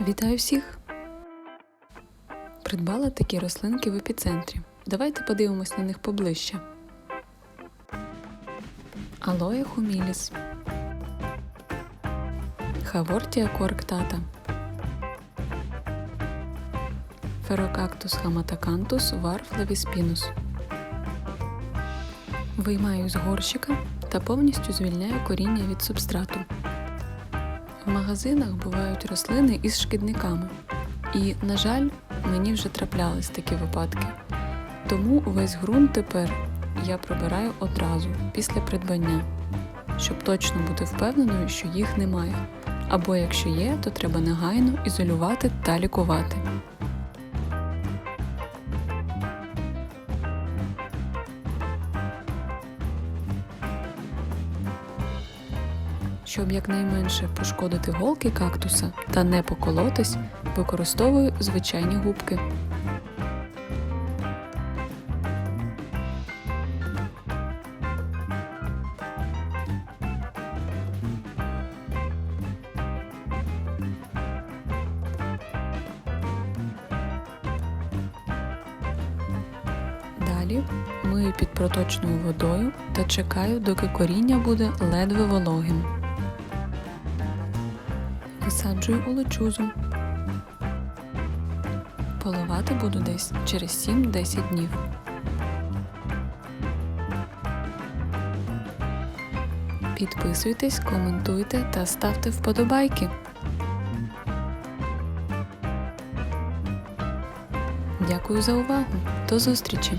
Вітаю всіх! Придбала такі рослинки в епіцентрі. Давайте подивимось на них поближче. Алоє хуміліс. Хавортія коарктата. Ферокактус хаматакантус вар флавіспінус. Виймаю з горщика та повністю звільняю коріння від субстрату. В магазинах бувають рослини із шкідниками. І, на жаль, мені вже траплялись такі випадки. Тому весь ґрунт тепер я прибираю одразу після придбання, щоб точно бути впевненою, що їх немає. Або якщо є, то треба негайно ізолювати та лікувати. Щоб якнайменше пошкодити голки кактуса та не поколотись, використовую звичайні губки. Далі мию під проточною водою та чекаю, доки коріння буде ледве вологим. Висаджую у лечузу. Поливати буду десь через 7-10 днів. Підписуйтесь, коментуйте та ставте вподобайки. Дякую за увагу. До зустрічі!